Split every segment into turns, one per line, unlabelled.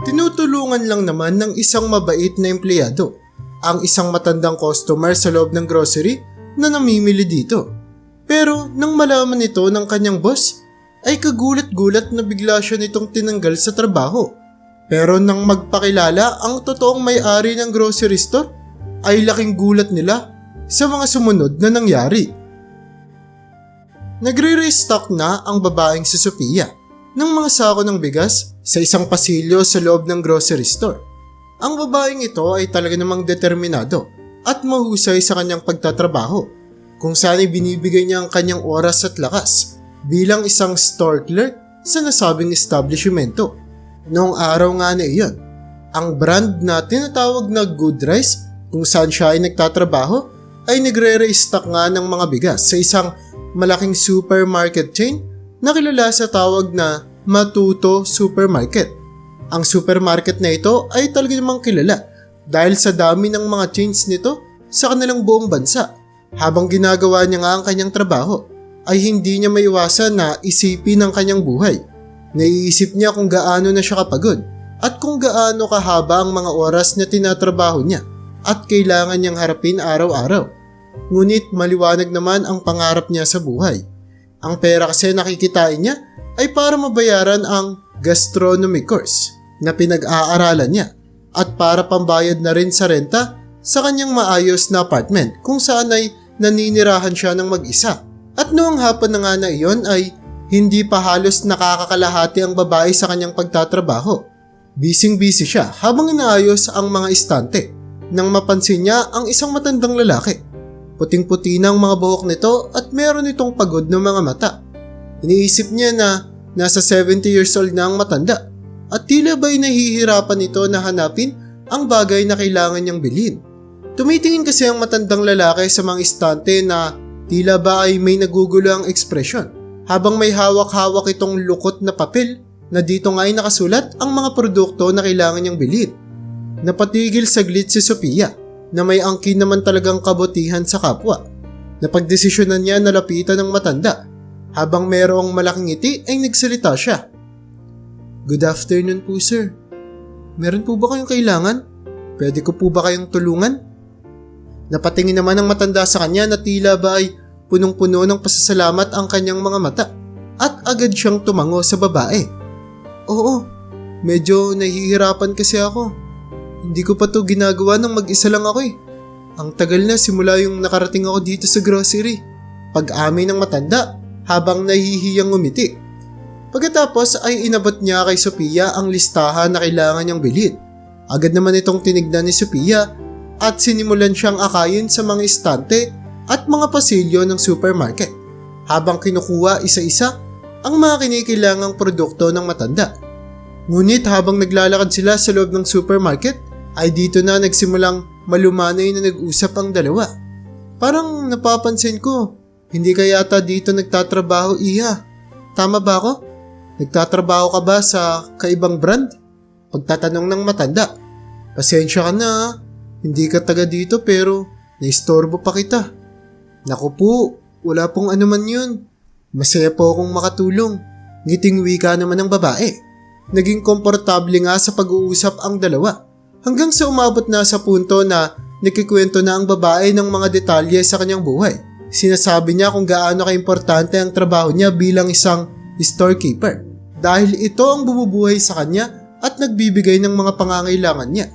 Tinutulungan lang naman ng isang mabait na empleyado ang isang matandang customer sa loob ng grocery na namimili dito. Pero nang malaman ito ng kanyang boss, ay kagulat-gulat na bigla siya nitong tinanggal sa trabaho. Pero nang magpakilala ang totoong may-ari ng grocery store, ay laking gulat nila sa mga sumunod na nangyari. Nagre-restock na ang babaeng si Sophia ng mga sako ng bigas sa isang pasilyo sa loob ng grocery store. Ang babaeng ito ay talaga namang determinado at mahusay sa kanyang pagtatrabaho kung saan ay binibigay niya ang kanyang oras at lakas bilang isang store clerk sa nasabing establishmento. Noong araw nga na iyon, ang brand na tinatawag na Good Rice kung saan siya ay nagtatrabaho ay nagre-restock nga ng mga bigas sa isang malaking supermarket chain na kilala sa tawag na Matuto Supermarket. Ang supermarket na ito ay talaga namang kilala dahil sa dami ng mga chains nito sa kanilang buong bansa. Habang ginagawa niya nga ang kanyang trabaho, ay hindi niya maiwasan na isipin ang kanyang buhay. Naiisip niya kung gaano na siya kapagod at kung gaano kahaba ang mga oras na tinatrabaho niya at kailangan niyang harapin araw-araw. Ngunit maliwanag naman ang pangarap niya sa buhay. Ang pera kasi nakikitain niya ay para mabayaran ang gastronomy course na pinag-aaralan niya at para pambayad na rin sa renta sa kanyang maayos na apartment kung saan ay naninirahan siya ng mag-isa. At noong hapon na nga na iyon ay hindi pa halos nakakakalahati ang babae sa kanyang pagtatrabaho. Bising-busy siya habang inaayos ang mga istante nang mapansin niya ang isang matandang lalaki. Puting-puti na ang mga buhok nito at meron itong pagod na mga mata. Iniisip niya na nasa 70 years old na ang matanda at tila ba'y nahihirapan ito na hanapin ang bagay na kailangan niyang bilhin. Tumitingin kasi ang matandang lalaki sa mga istante na tila ba ay may nagugulo ang ekspresyon habang may hawak-hawak itong lukot na papel na dito nga ay nakasulat ang mga produkto na kailangan niyang bilhin. Napatigil saglit si Sophia na may angkin naman talagang kabutihan sa kapwa. Napagdesisyonan niya na lapitan ng matanda habang merong malaking ngiti ay nagsalita siya. Good afternoon po sir. Meron po ba kayong kailangan? Pwede ko po ba kayong tulungan? Napatingin naman ang matanda sa kanya na tila ba ay punong-puno ng pasasalamat ang kanyang mga mata at agad siyang tumango sa babae. Oo, medyo nahihirapan kasi ako. Hindi ko pa to ginagawa nang mag-isa lang ako eh. Ang tagal na simula yung nakarating ako dito sa grocery. Pag-amin ng matanda habang nahihiyang umiti. Pagkatapos ay inabot niya kay Sophia ang listahan na kailangan niyang bilhin. Agad naman itong tinignan ni Sophia at sinimulan siyang akayin sa mga istante at mga pasilyo ng supermarket habang kinukuha isa-isa ang mga kinikilangang produkto ng matanda. Ngunit habang naglalakad sila sa loob ng supermarket, ay dito na nagsimulang malumanay na nag-usap ang dalawa. Parang napapansin ko, hindi ka yata dito nagtatrabaho iha. Tama ba ako? Nagtatrabaho ka ba sa kaibang brand? Pagtatanong ng matanda. Pasensya ka na. Hindi ka taga dito pero naistorbo pa kita. Naku po, wala pong anuman yun. Masaya po akong makatulong. Ngiting wika naman ng babae. Naging komportable nga sa pag-uusap ang dalawa. Hanggang sa umabot na sa punto na nakikwento na ang babae ng mga detalye sa kanyang buhay. Sinasabi niya kung gaano kaimportante ang trabaho niya bilang isang storekeeper. Dahil ito ang bumubuhay sa kanya at nagbibigay ng mga pangangailangan niya.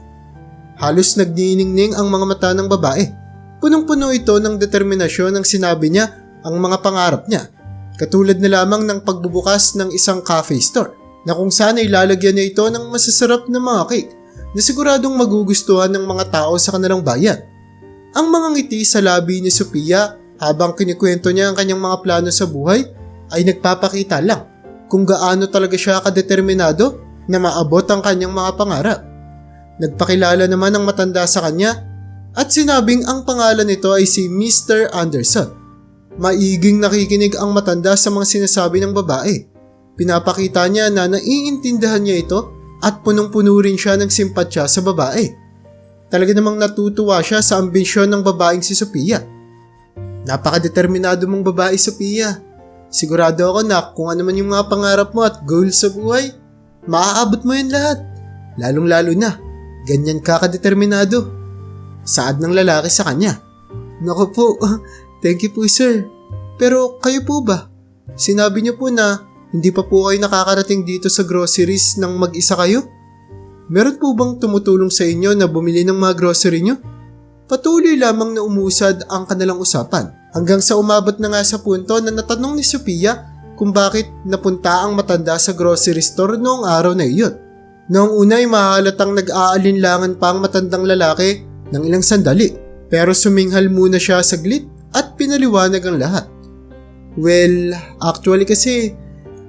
Halos nagniningning ang mga mata ng babae. Punong-puno ito ng determinasyon ng sinabi niya ang mga pangarap niya. Katulad na lamang ng pagbubukas ng isang cafe store na kung saan ay lalagyan niya ito ng masasarap na mga cake na siguradong magugustuhan ng mga tao sa kanilang bayan. Ang mga ngiti sa labi ni Sophia habang kinikwento niya ang kanyang mga plano sa buhay ay nagpapakita lang kung gaano talaga siya kadeterminado na maabot ang kanyang mga pangarap. Nagpakilala naman ang matanda sa kanya at sinabing ang pangalan nito ay si Mr. Anderson. Maiging nakikinig ang matanda sa mga sinasabi ng babae. Pinapakita niya na naiintindihan niya ito at punong-puno rin siya ng simpatya sa babae. Talaga namang natutuwa siya sa ambisyon ng babaeng si Sophia. Napakadeterminado mong babae, Sophia. Sigurado ako na kung ano man yung mga pangarap mo at goals sa buhay, maaabot mo yan lahat. Lalong-lalo na, ganyan ka kadeterminado. Saad ng lalaki sa kanya. Naku po, thank you po sir. Pero kayo po ba? Sinabi niyo po na hindi pa po kayo nakakarating dito sa groceries nang mag-isa kayo? Meron po bang tumutulong sa inyo na bumili ng mga grocery niyo? Patuloy lamang na umusad ang kanilang usapan hanggang sa umabot na nga sa punto na natanong ni Sophia kung bakit napunta ang matanda sa grocery store noong araw na iyon. Noong una ay mahalatang nag-aalinlangan pa ang matandang lalaki ng ilang sandali pero suminghal muna siya saglit at pinaliwanag ang lahat. Well, actually kasi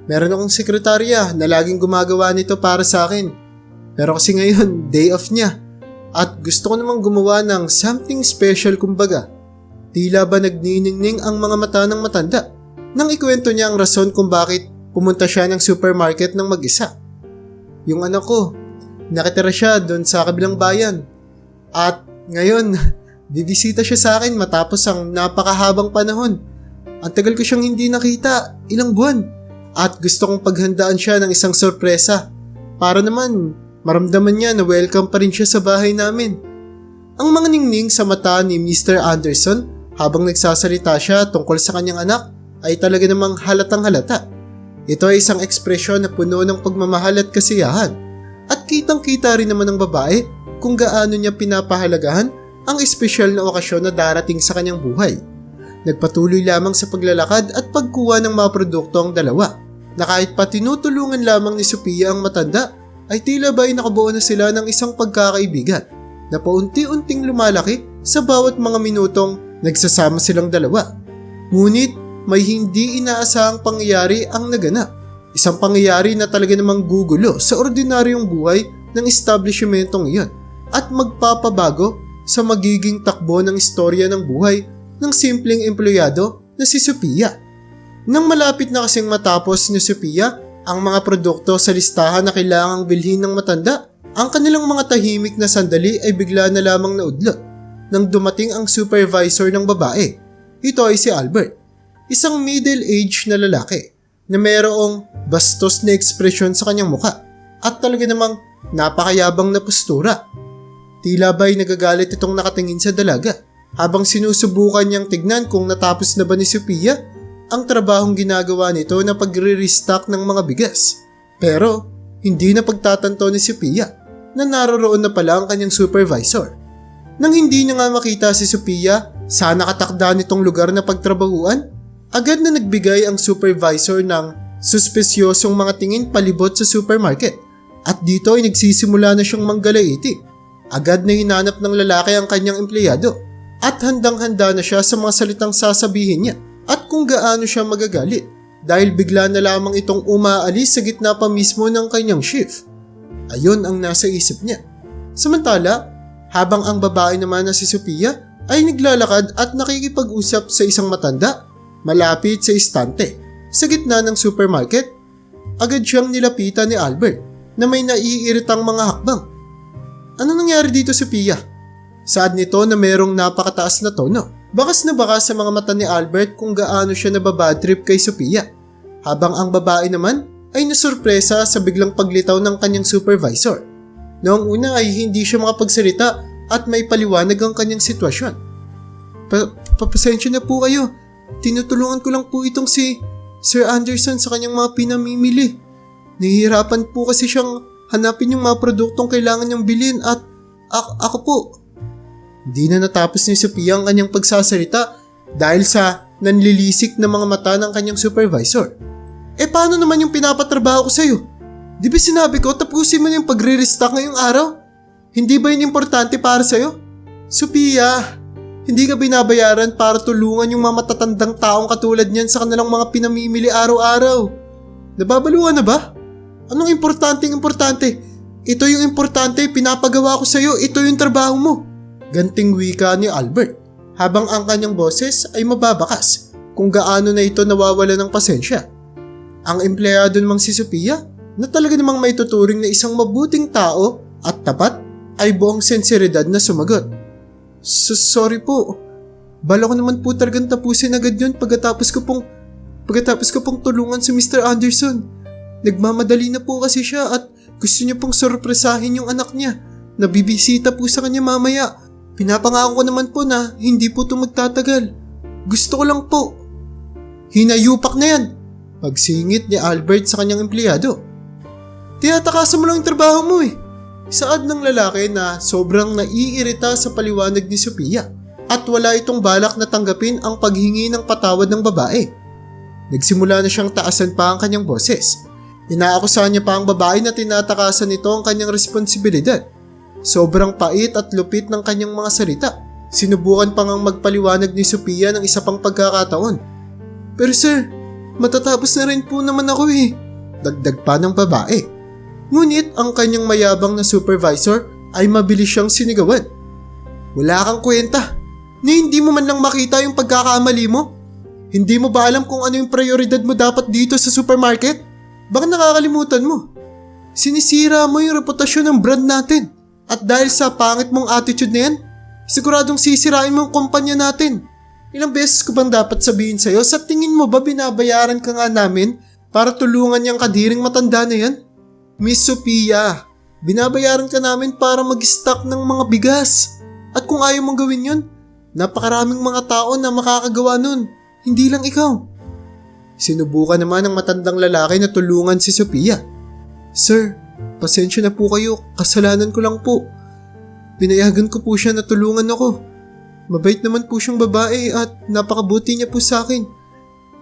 meron akong sekretarya na laging gumagawa nito para sa akin. Pero kasi ngayon, day off niya. At gusto ko namang gumawa ng something special kumbaga. Tila ba nagniningning ang mga mata ng matanda nang ikwento niya ang rason kung bakit pumunta siya ng supermarket ng mag-isa. Yung anak ko, nakitira siya doon sa kabilang bayan. At ngayon, bibisita siya sa akin matapos ang napakahabang panahon. Ang tagal ko siyang hindi nakita, ilang buwan. At gusto kong paghandaan siya ng isang sorpresa. Para naman, maramdaman niya na welcome pa rin siya sa bahay namin. Ang mga ningning sa mata ni Mr. Anderson habang nagsasalita siya tungkol sa kanyang anak ay talaga namang halatang halata. Ito ay isang ekspresyon na puno ng pagmamahal at kasiyahan. At kitang kita rin naman ng babae kung gaano niya pinapahalagahan ang espesyal na okasyon na darating sa kanyang buhay. Nagpatuloy lamang sa paglalakad at pagkuha ng mga produkto ang dalawa na kahit pa tinutulungan lamang ni Sophia ang matanda ay tila ba ay nakabuo na sila ng isang pagkakaibigan na paunti-unting lumalaki sa bawat mga minutong nagsasama silang dalawa. Ngunit may hindi inaasahang pangyayari ang naganap. Isang pangyayari na talaga namang gugulo sa ordinaryong buhay ng establishmentong iyon at magpapabago sa magiging takbo ng istorya ng buhay ng simpleng empleyado na si Sophia. Nang malapit na kasing matapos ni Sophia ang mga produkto sa listahan na kailangang bilhin ng matanda, ang kanilang mga tahimik na sandali ay bigla na lamang naudlot nang dumating ang supervisor ng babae. Ito ay si Albert, isang middle-aged na lalaki na mayroong bastos na ekspresyon sa kanyang muka at talaga namang napakayabang na postura. Tila ba'y nagagalit itong nakatingin sa dalaga habang sinusubukan niyang tignan kung natapos na ba ni Sophia ang trabahong ginagawa nito na pagre-restock ng mga bigas. Pero hindi na pagtatanto ni Sophia na naroroon na pala ang kanyang supervisor. Nang hindi niya nga makita si Sophia sa nakatakda nitong lugar na pagtrabahuan, agad na nagbigay ang supervisor ng suspesyosong mga tingin palibot sa supermarket at dito ay nagsisimula na siyang manggalaiti. Agad na hinanap ng lalaki ang kanyang empleyado at handang-handa na siya sa mga salitang sasabihin niya at kung gaano siya magagalit dahil bigla na lamang itong umaalis sa gitna pa mismo ng kanyang shift. Ayon ang nasa isip niya. Samantala, habang ang babae naman na si Sophia ay naglalakad at nakikipag-usap sa isang matanda malapit sa istante sa gitna ng supermarket, agad siyang nilapitan ni Albert na may naiiritang mga hakbang. Ano nangyari dito Sophia? Saad nito na mayroong napakataas na tono. Bakas na bakas sa mga mata ni Albert kung gaano siya nababadtrip kay Sophia. Habang ang babae naman ay nasurpresa sa biglang paglitaw ng kanyang supervisor. Noong una ay hindi siya makapagsalita at may paliwanag ang kanyang sitwasyon. Pa papasensya na po kayo. Tinutulungan ko lang po itong si Sir Anderson sa kanyang mga pinamimili. Nahihirapan po kasi siyang hanapin yung mga produktong kailangan niyang bilhin at ako po. Hindi na natapos ni Sophia ang kanyang pagsasalita dahil sa nanlilisik na mga mata ng kanyang supervisor. Eh paano naman yung pinapatrabaho ko sa'yo? Di ba sinabi ko tapusin mo yung pagre-restock ngayong araw? Hindi ba yun importante para sa'yo? Sophia, hindi ka binabayaran para tulungan yung mga matatandang taong katulad niyan sa kanilang mga pinamimili araw-araw. Nababaluan na ba? Anong importanteng importante? Ito yung importante, pinapagawa ko sa'yo, ito yung trabaho mo. Ganting wika ni Albert habang ang kanyang boses ay mababakas kung gaano na ito nawawala ng pasensya. Ang empleyado namang si Sophia na talaga namang may tuturing na isang mabuting tao at tapat ay buong sensiridad na sumagot. So, sorry po. Bala ko naman po talagang tapusin agad yun pagkatapos ko pong pagkatapos ko pong tulungan si Mr. Anderson. Nagmamadali na po kasi siya at Gusto niya pong sorpresahin yung anak niya na bibisita po sa kanya mamaya. Pinapangako ko naman po na hindi po ito magtatagal. Gusto ko lang po. Hinayupak na yan. Pagsingit ni Albert sa kanyang empleyado. Tiyatakasan mo lang trabaho mo eh. Saad ng lalaki na sobrang naiirita sa paliwanag ni Sophia at wala itong balak na tanggapin ang paghingi ng patawad ng babae. Nagsimula na siyang taasan pa ang kanyang boses. Inaakusahan niya pa ang babae na tinatakasan nito ang kanyang responsibilidad. Sobrang pait at lupit ng kanyang mga salita. Sinubukan pa ngang magpaliwanag ni Sophia ng isa pang pagkakataon. Pero sir, matatapos na rin po naman ako eh. Dagdag pa ng babae. Ngunit ang kanyang mayabang na supervisor ay mabilis siyang sinigawan. Wala kang kwenta. Ni hindi mo man lang makita yung pagkakamali mo. Hindi mo ba alam kung ano yung prioridad mo dapat dito sa supermarket? Baka nakakalimutan mo. Sinisira mo yung reputasyon ng brand natin. At dahil sa pangit mong attitude na yan, siguradong sisirain mo kumpanya natin. Ilang beses ko bang dapat sabihin sa'yo, sa tingin mo ba binabayaran ka nga namin para tulungan yung kadiring matanda na yan? Miss Sophia, binabayaran ka namin para mag-stock ng mga bigas. At kung ayaw mong gawin yun, napakaraming mga tao na makakagawa nun. Hindi lang ikaw. Sinubukan naman ng matandang lalaki na tulungan si Sophia. Sir, pasensya na po kayo, kasalanan ko lang po. Pinayagan ko po siya na tulungan ako. Mabait naman po siyang babae at napakabuti niya po sa akin.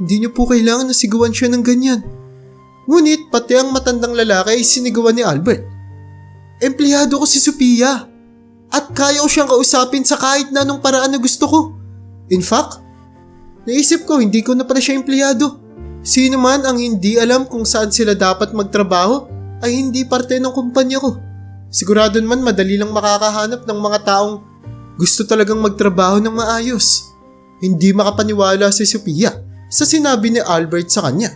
Hindi niyo po kailangan na sigawan siya ng ganyan. Ngunit pati ang matandang lalaki ay sinigawan ni Albert. Empleyado ko si Sophia at kaya ko siyang kausapin sa kahit na anong paraan na gusto ko. In fact, naisip ko hindi ko na pala siya empleyado. Sino man ang hindi alam kung saan sila dapat magtrabaho ay hindi parte ng kumpanya ko. Sigurado naman madali lang makakahanap ng mga taong gusto talagang magtrabaho ng maayos. Hindi makapaniwala si Sophia sa sinabi ni Albert sa kanya.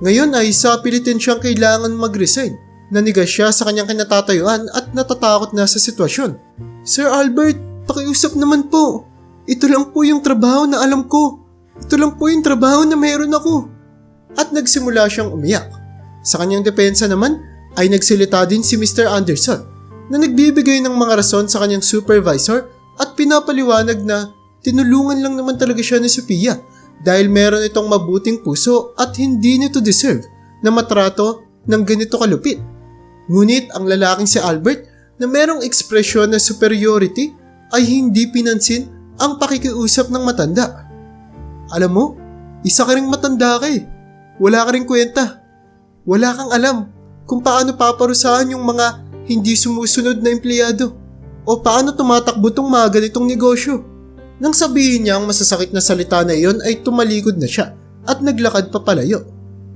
Ngayon ay sa pilitin siyang kailangan mag-resign. Nanigas siya sa kanyang kinatatayuan at natatakot na sa sitwasyon. Sir Albert, pakiusap naman po. Ito lang po yung trabaho na alam ko. Ito lang po yung trabaho na meron ako. At nagsimula siyang umiyak. Sa kanyang depensa naman ay nagsilita din si Mr. Anderson na nagbibigay ng mga rason sa kanyang supervisor at pinapaliwanag na tinulungan lang naman talaga siya ni Sophia dahil meron itong mabuting puso at hindi nito deserve na matrato ng ganito kalupit. Ngunit ang lalaking si Albert na merong ekspresyon na superiority ay hindi pinansin ang pakikiusap ng matanda. Alam mo, isa ka ring matanda ka eh. Wala ka ring kwenta. Wala kang alam kung paano paparusahan yung mga hindi sumusunod na empleyado o paano tumatakbo tong mga ganitong negosyo. Nang sabihin niya ang masasakit na salita na iyon ay tumalikod na siya at naglakad pa palayo.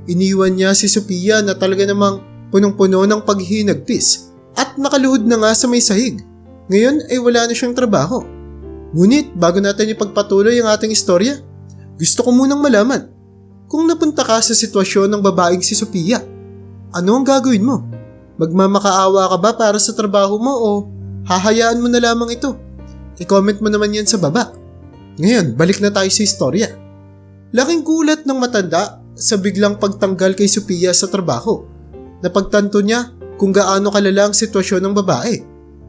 Iniwan niya si Sophia na talaga namang punong-puno ng paghinagpis at nakaluhod na nga sa may sahig. Ngayon ay wala na siyang trabaho. Ngunit bago natin ipagpatuloy ang ating istorya, gusto ko munang malaman kung napunta ka sa sitwasyon ng babaeng si Sophia, ano ang gagawin mo? Magmamakaawa ka ba para sa trabaho mo o hahayaan mo na lamang ito? I-comment mo naman yan sa baba. Ngayon, balik na tayo sa istorya. Laking gulat ng matanda sa biglang pagtanggal kay Sophia sa trabaho. Napagtanto niya kung gaano kalala ang sitwasyon ng babae.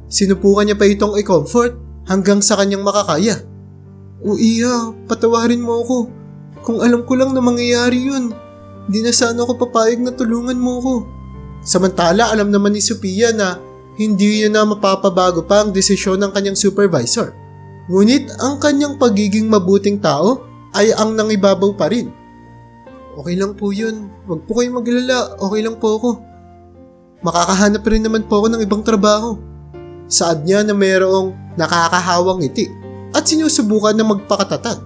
Sinupukan niya pa itong i-comfort hanggang sa kanyang makakaya. O iya, patawarin mo ako. Kung alam ko lang na mangyayari yun, di na sana ako papayag na tulungan mo ko. Samantala alam naman ni Sophia na hindi niya na mapapabago pa ang desisyon ng kanyang supervisor. Ngunit ang kanyang pagiging mabuting tao ay ang nangibabaw pa rin. Okay lang po yun. Huwag po kayong maglala. Okay lang po ako. Makakahanap rin naman po ako ng ibang trabaho. Saad niya na mayroong nakakahawang ngiti at sinusubukan na magpakatatag.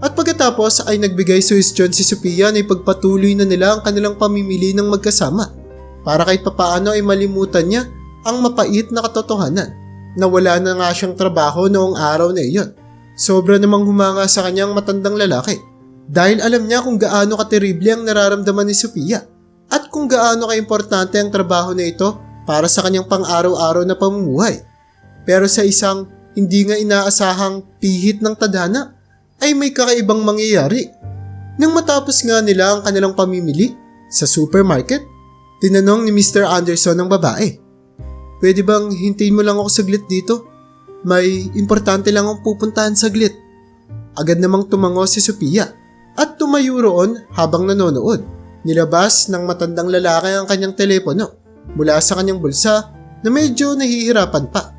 At pagkatapos ay nagbigay suhestyon si Sophia na ipagpatuloy na nila ang kanilang pamimili ng magkasama para kahit papaano ay malimutan niya ang mapait na katotohanan na wala na nga siyang trabaho noong araw na iyon. Sobra namang humanga sa kanyang matandang lalaki dahil alam niya kung gaano katerible ang nararamdaman ni Sophia at kung gaano kaimportante ang trabaho na ito para sa kanyang pang-araw-araw na pamumuhay. Pero sa isang hindi nga inaasahang pihit ng tadhana, ay may kakaibang mangyayari. Nang matapos nga nila ang kanilang pamimili sa supermarket, Tinanong ni Mr. Anderson ng babae. Pwede bang hintayin mo lang ako saglit dito? May importante lang akong pupuntahan saglit. Agad namang tumango si Sophia at tumayo roon habang nanonood. Nilabas ng matandang lalaki ang kanyang telepono mula sa kanyang bulsa na medyo nahihirapan pa.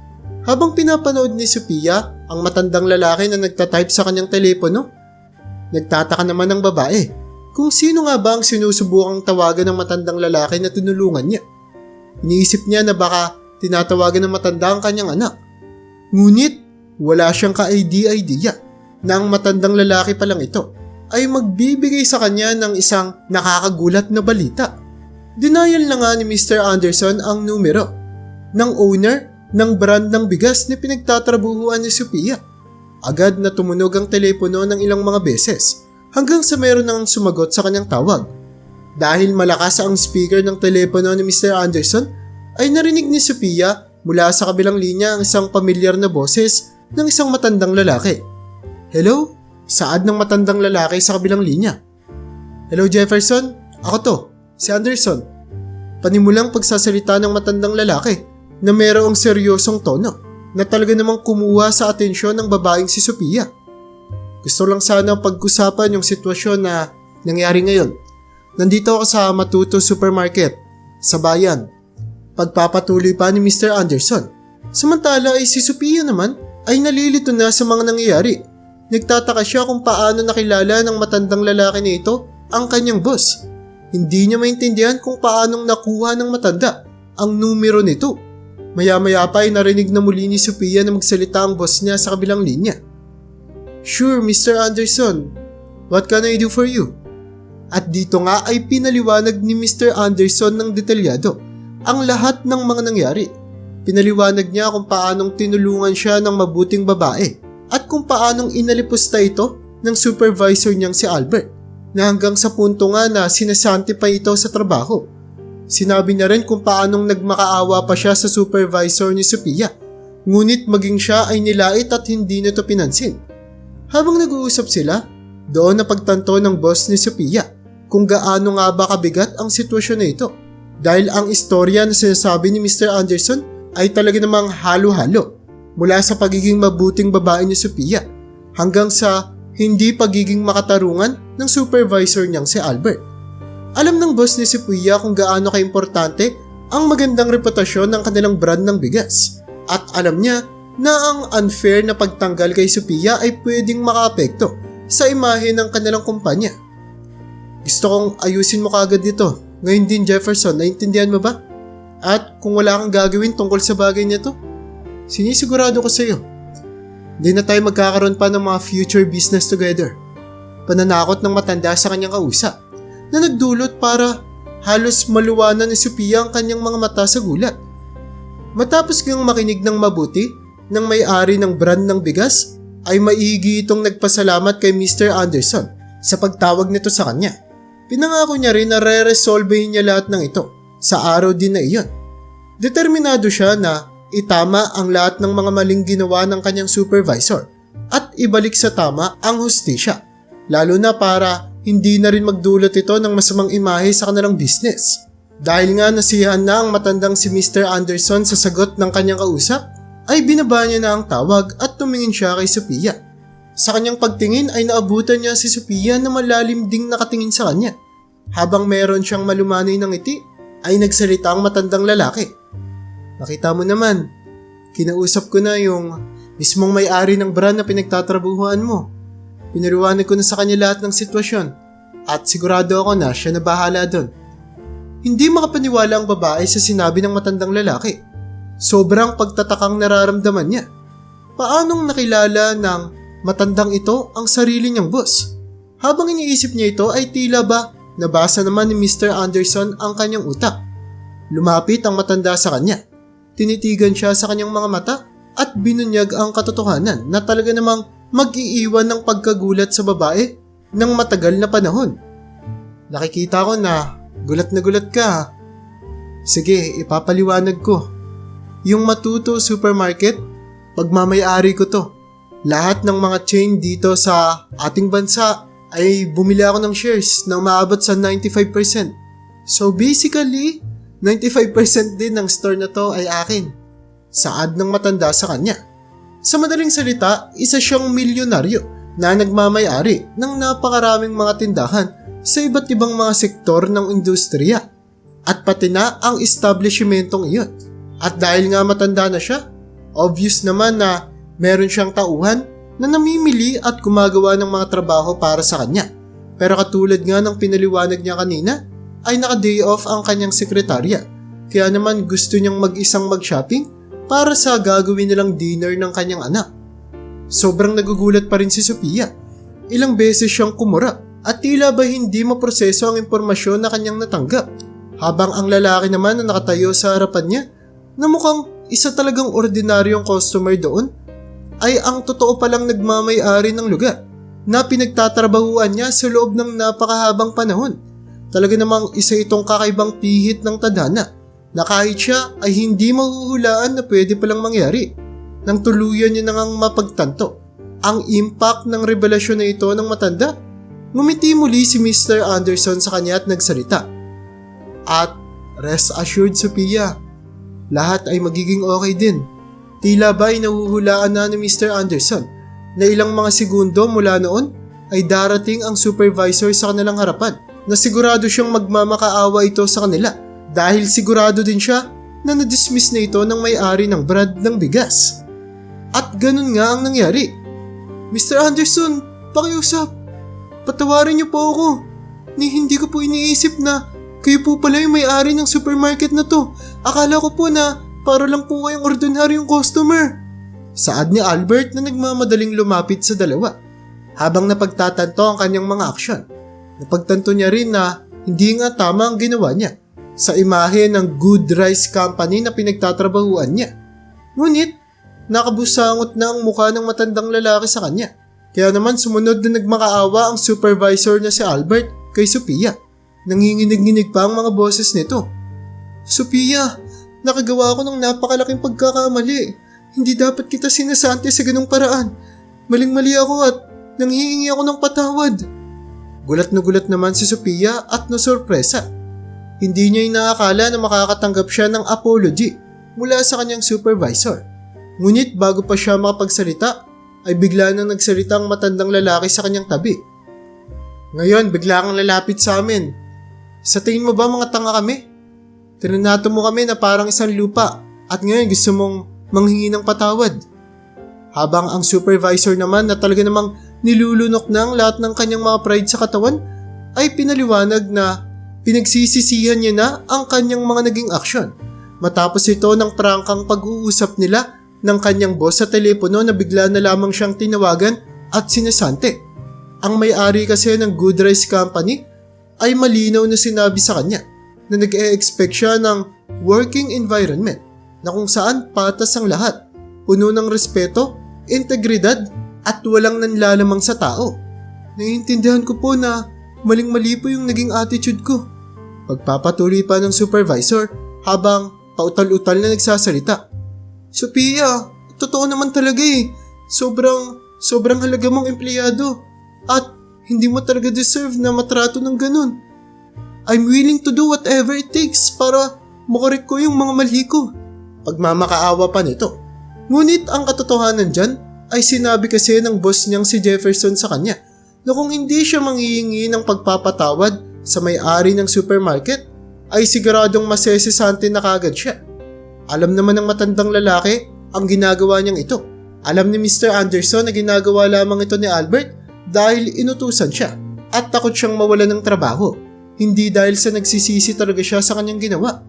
Habang pinapanood ni Sophia ang matandang lalaki na nagtatype sa kanyang telepono, nagtataka naman ng babae kung sino nga ba ang sinusubukang tawagan ng matandang lalaki na tinulungan niya. Iniisip niya na baka tinatawagan ng matanda ang kanyang anak. Ngunit wala siyang ka-idea na ang matandang lalaki pa lang ito ay magbibigay sa kanya ng isang nakakagulat na balita. Denial na nga ni Mr. Anderson ang numero ng owner ng brand ng bigas na pinagtatrabuhuan ni Sophia. Agad na tumunog ang telepono ng ilang mga beses hanggang sa meron nang sumagot sa kanyang tawag. Dahil malakas ang speaker ng telepono ni Mr. Anderson, ay narinig ni Sophia mula sa kabilang linya ang isang pamilyar na boses ng isang matandang lalaki. Hello? Saad ng matandang lalaki sa kabilang linya. Hello Jefferson? Ako to, si Anderson. Panimulang pagsasalita ng matandang lalaki na mayroong seryosong tono na talaga namang kumuha sa atensyon ng babaeng si Sophia. Gusto lang sana pag-usapan yung sitwasyon na nangyari ngayon. Nandito ako sa Matuto Supermarket, sa bayan. Pagpapatuloy pa ni Mr. Anderson. Samantala ay si Sophia naman ay nalilito na sa mga nangyayari. Nagtataka siya kung paano nakilala ng matandang lalaki na ito ang kanyang boss. Hindi niya maintindihan kung paanong nakuha ng matanda ang numero nito. Maya-maya pa ay narinig na muli ni Sophia na magsalita ang boss niya sa kabilang linya. Sure, Mr. Anderson. What can I do for you? At dito nga ay pinaliwanag ni Mr. Anderson ng detalyado ang lahat ng mga nangyari. Pinaliwanag niya kung paanong tinulungan siya ng mabuting babae at kung paanong inalipusta ito ng supervisor niyang si Albert na hanggang sa punto nga na sinasanti pa ito sa trabaho. Sinabi niya rin kung paanong nagmakaawa pa siya sa supervisor ni Sophia ngunit maging siya ay nilait at hindi nito pinansin. Habang nag-uusap sila, doon na pagtanto ng boss ni Sophia kung gaano nga ba kabigat ang sitwasyon na ito. Dahil ang istorya na sinasabi ni Mr. Anderson ay talaga namang halo-halo mula sa pagiging mabuting babae ni Sophia hanggang sa hindi pagiging makatarungan ng supervisor niyang si Albert. Alam ng boss ni Sophia kung gaano kaimportante ang magandang reputasyon ng kanilang brand ng bigas at alam niya na ang unfair na pagtanggal kay Sophia ay pwedeng makaapekto sa imahe ng kanilang kumpanya. Gusto kong ayusin mo kagad dito. Ngayon din Jefferson, naintindihan mo ba? At kung wala kang gagawin tungkol sa bagay nito, sinisigurado ko sa iyo. Hindi na tayo magkakaroon pa ng mga future business together. Pananakot ng matanda sa kanyang kausap na nagdulot para halos maluwanan ni Sophia ang kanyang mga mata sa gulat. Matapos kang makinig ng mabuti ng may-ari ng brand ng bigas, ay maigi itong nagpasalamat kay Mr. Anderson sa pagtawag nito sa kanya. Pinangako niya rin na re-resolvehin niya lahat ng ito sa araw din na iyon. Determinado siya na itama ang lahat ng mga maling ginawa ng kanyang supervisor at ibalik sa tama ang hustisya, lalo na para hindi na rin magdulot ito ng masamang imahe sa kanilang business. Dahil nga nasihan na ang matandang si Mr. Anderson sa sagot ng kanyang kausap, ay binaba niya na ang tawag at tumingin siya kay Sophia. Sa kanyang pagtingin ay naabutan niya si Sophia na malalim ding nakatingin sa kanya. Habang meron siyang malumanay ng ngiti, ay nagsalita ang matandang lalaki. Nakita mo naman, kinausap ko na yung mismong may-ari ng brand na pinagtatrabuhuan mo. Pinaruwanag ko na sa kanya lahat ng sitwasyon at sigurado ako na siya na bahala doon. Hindi makapaniwala ang babae sa sinabi ng matandang lalaki. Sobrang pagtatakang nararamdaman niya. Paanong nakilala ng matandang ito ang sarili niyang boss? Habang iniisip niya ito ay tila ba nabasa naman ni Mr. Anderson ang kanyang utak. Lumapit ang matanda sa kanya. Tinitigan siya sa kanyang mga mata at binunyag ang katotohanan na talaga namang mag-iiwan ng pagkagulat sa babae ng matagal na panahon. Nakikita ko na gulat na gulat ka. Sige, ipapaliwanag ko. Yung Matuto Supermarket, pagmamayari ko to. Lahat ng mga chain dito sa ating bansa ay bumili ako ng shares na umaabot sa 95%. So basically, 95% din ng store na to ay akin. Saad ng matanda sa kanya. Sa madaling salita, isa siyang milyonaryo na nagmamayari ng napakaraming mga tindahan sa iba't ibang mga sektor ng industriya at pati na ang establishmentong iyon. At dahil nga matanda na siya, obvious naman na meron siyang tauhan na namimili at gumagawa ng mga trabaho para sa kanya. Pero katulad nga ng pinaliwanag niya kanina, ay naka-day off ang kanyang sekretarya. Kaya naman gusto niyang mag-isang mag-shopping para sa gagawin nilang dinner ng kanyang anak. Sobrang nagugulat pa rin si Sophia. Ilang beses siyang kumura at tila ba hindi maproseso ang impormasyon na kanyang natanggap. Habang ang lalaki naman na nakatayo sa harapan niya na mukhang isa talagang ordinaryong customer doon ay ang totoo palang nagmamayari ng lugar na pinagtatrabahuan niya sa loob ng napakahabang panahon. Talaga namang isa itong kakaibang pihit ng tadhana na kahit siya ay hindi mahuhulaan na pwede palang mangyari. Nang tuluyan niya nang mapagtanto ang impact ng revelasyon na ito ng matanda, ngumiti muli si Mr. Anderson sa kanya at nagsalita. At rest assured Sophia, lahat ay magiging okay din. Tila ba ay nahuhulaan na ni Mr. Anderson na ilang mga segundo mula noon ay darating ang supervisor sa kanilang harapan na sigurado siyang magmamakaawa ito sa kanila dahil sigurado din siya na na-dismiss na ito ng may-ari ng brand ng bigas. At ganun nga ang nangyari. Mr. Anderson, pakiusap. Patawarin niyo po ako. Ni hindi ko po iniisip na kayo po pala yung may-ari ng supermarket na to. Akala ko po na para lang po kayong ordinaryong customer. Saad ni Albert na nagmamadaling lumapit sa dalawa habang napagtatanto ang kanyang mga aksyon. Napagtanto niya rin na hindi nga tama ang ginawa niya sa imahe ng Good Rice Company na pinagtatrabahuan niya. Ngunit, nakabusangot na ang mukha ng matandang lalaki sa kanya. Kaya naman sumunod na nagmakaawa ang supervisor na si Albert kay Sophia. Nanginginig-nginig pa ang mga boses nito. Sophia, nakagawa ko ng napakalaking pagkakamali. Hindi dapat kita sinasante sa ganong paraan. Maling-mali ako at nanghihingi ako ng patawad. Gulat na gulat naman si Sophia at nasurpresa. Hindi niya inaakala na makakatanggap siya ng apology mula sa kanyang supervisor. Ngunit bago pa siya makapagsalita, ay bigla nang nagsalita ang matandang lalaki sa kanyang tabi. Ngayon, bigla kang lalapit sa amin. Sa tingin mo ba mga tanga kami? Tinanato mo kami na parang isang lupa at ngayon gusto mong manghingi ng patawad. Habang ang supervisor naman na talaga namang nilulunok na ang lahat ng kanyang mga pride sa katawan ay pinaliwanag na pinagsisisihan niya na ang kanyang mga naging aksyon. Matapos ito ng prangkang pag-uusap nila ng kanyang boss sa telepono na bigla na lamang siyang tinawagan at sinasante. Ang may-ari kasi ng Good Rice Company ay malinaw na sinabi sa kanya na nag-e-expect siya ng working environment na kung saan patas ang lahat, puno ng respeto, integridad at walang nanlalamang sa tao. Naiintindihan ko po na maling-mali po yung naging attitude ko. Pagpapatuloy pa ng supervisor habang pautal-utal na nagsasalita. Sophia, totoo naman talaga eh. Sobrang, sobrang halaga mong empleyado. At hindi mo talaga deserve na matrato ng ganun. I'm willing to do whatever it takes para makorek ko yung mga mali ko. Pagmamakaawa pa nito. Ngunit ang katotohanan dyan ay sinabi kasi ng boss niyang si Jefferson sa kanya na kung hindi siya manghihingi ng pagpapatawad sa may-ari ng supermarket, ay siguradong masesesante na kagad siya. Alam naman ng matandang lalaki ang ginagawa niyang ito. Alam ni Mr. Anderson na ginagawa lamang ito ni Albert dahil inutusan siya at takot siyang mawala ng trabaho. Hindi dahil sa nagsisisi talaga siya sa kanyang ginawa.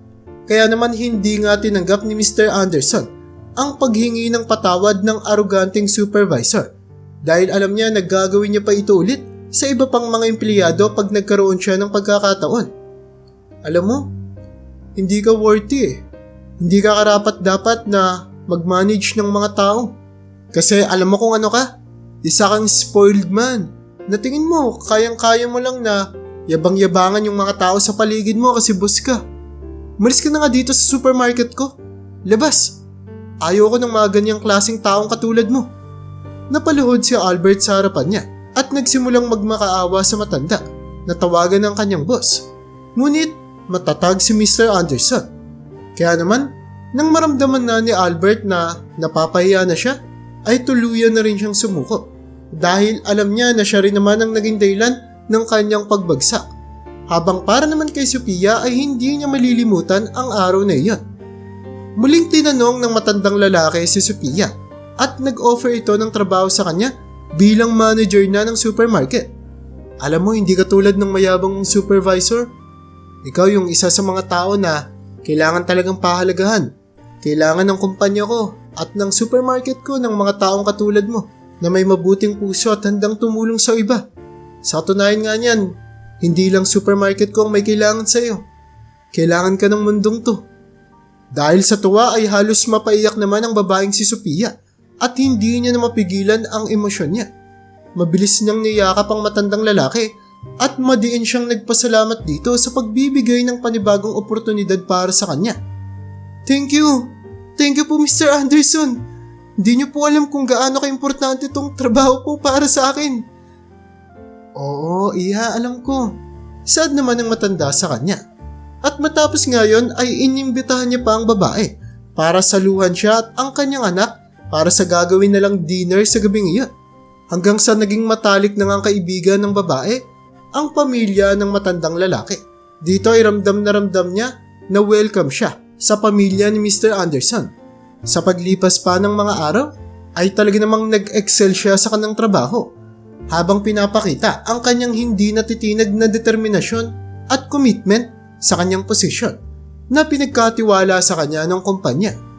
Kaya naman hindi nga tinanggap ni Mr. Anderson ang paghingi ng patawad ng aruganting supervisor dahil alam niya na gagawin niya pa ito ulit sa iba pang mga empleyado pag nagkaroon siya ng pagkakataon. Alam mo, hindi ka worthy eh. Hindi ka karapat dapat na mag-manage ng mga tao. Kasi alam mo kung ano ka? Isa kang spoiled man. Natingin mo, kayang-kaya mo lang na yabang-yabangan yung mga tao sa paligid mo kasi boss ka. Umalis ka na nga dito sa supermarket ko. Labas. Ayoko ng mga ganyang klaseng taong katulad mo. Napaluhod si Albert sa harapan niya at nagsimulang magmakaawa sa matanda na tawagan ng kanyang boss. Ngunit matatag si Mr. Anderson. Kaya naman, nang maramdaman na ni Albert na napapahiya na siya, ay tuluyan na rin siyang sumuko. Dahil alam niya na siya rin naman ang naging dahilan ng kanyang pagbagsak. Habang para naman kay Sophia ay hindi niya malilimutan ang araw na iyon. Muling tinanong ng matandang lalaki si Sophia at nag-offer ito ng trabaho sa kanya bilang manager na ng supermarket. Alam mo, hindi ka tulad ng mayabang supervisor. Ikaw yung isa sa mga tao na kailangan talagang pahalagahan. Kailangan ng kumpanya ko at ng supermarket ko ng mga taong katulad mo na may mabuting puso at handang tumulong sa iba. Sa katunayan nga niyan, hindi lang supermarket ko ang may kailangan sa iyo. Kailangan ka ng mundong to. Dahil sa tuwa ay halos mapaiyak naman ang babaeng si Sophia at hindi niya na mapigilan ang emosyon niya. Mabilis niyang niyakap ang matandang lalaki at madiin siyang nagpasalamat dito sa pagbibigay ng panibagong oportunidad para sa kanya. Thank you! Thank you po Mr. Anderson! Hindi niyo po alam kung gaano kaimportante itong trabaho po para sa akin. Oo, iya, alam ko. Sad naman ang matanda sa kanya. At matapos ngayon ay inimbitahan niya pa ang babae para saluhan siya at ang kanyang anak para sa gagawin na lang dinner sa gabing iyon. Hanggang sa naging matalik na ang kaibigan ng babae, ang pamilya ng matandang lalaki. Dito ay ramdam na ramdam niya na welcome siya sa pamilya ni Mr. Anderson. Sa paglipas pa ng mga araw, ay talaga namang nag-excel siya sa kanang trabaho habang pinapakita ang kanyang hindi natitinag na determinasyon at commitment sa kanyang posisyon na pinagkatiwala sa kanya ng kumpanya.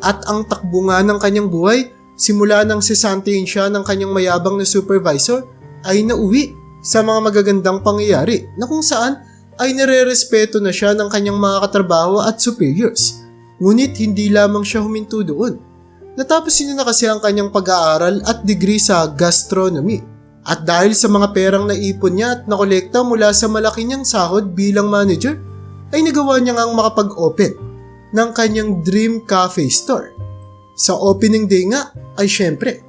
At ang takbo nga ng kanyang buhay simula nang sisantihin siya ng kanyang mayabang na supervisor ay nauwi sa mga magagandang pangyayari na kung saan ay nare-respeto na siya ng kanyang mga katrabaho at superiors. Ngunit hindi lamang siya huminto doon. Natapos niya na kasi ang kanyang pag-aaral at degree sa gastronomy. At dahil sa mga perang naipon niya at nakolekta mula sa malaki niyang sahod bilang manager, ay nagawa niya ngang makapag-open ng kanyang dream cafe store. Sa opening day nga ay syempre,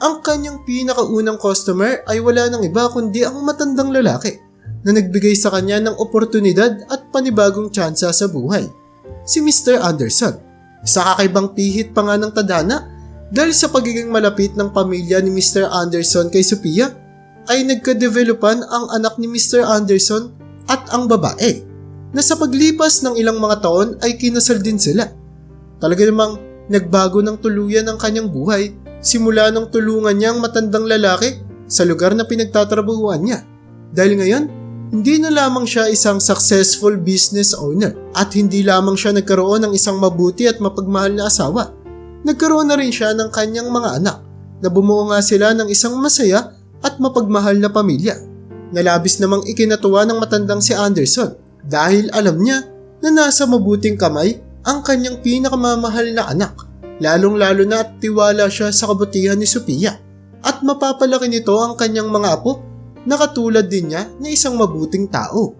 ang kanyang pinakaunang customer ay wala nang iba kundi ang matandang lalaki na nagbigay sa kanya ng oportunidad at panibagong tsansa sa buhay, si Mr. Anderson. Sa kakaibang pihit pa nga ng tadhana, dahil sa pagiging malapit ng pamilya ni Mr. Anderson kay Sophia, ay nagka-developan ang anak ni Mr. Anderson at ang babae, na sa paglipas ng ilang mga taon ay kinasal din sila. Talaga namang nagbago ng tuluyan ang kanyang buhay simula nang tulungan niya ang matandang lalaki sa lugar na pinagtatrabahuan niya. Dahil ngayon, hindi na lamang siya isang successful business owner at hindi lamang siya nagkaroon ng isang mabuti at mapagmahal na asawa. Nagkaroon na rin siya ng kanyang mga anak na bumuo nga sila ng isang masaya at mapagmahal na pamilya. Nalabis namang ikinatuwa ng matandang si Anderson dahil alam niya na nasa mabuting kamay ang kanyang pinakamamahal na anak. Lalong-lalo na at tiwala siya sa kabutihan ni Sophia at mapapalaki nito ang kanyang mga apo na katulad din niya na isang mabuting tao.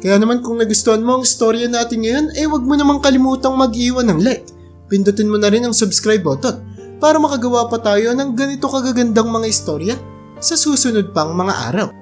Kaya naman kung nagustuhan mo ang storya natin ngayon, eh wag mo namang kalimutang mag-iwan ng like. Pindutin mo na rin ang subscribe button para makagawa pa tayo ng ganito kagagandang mga istorya sa susunod pang mga araw.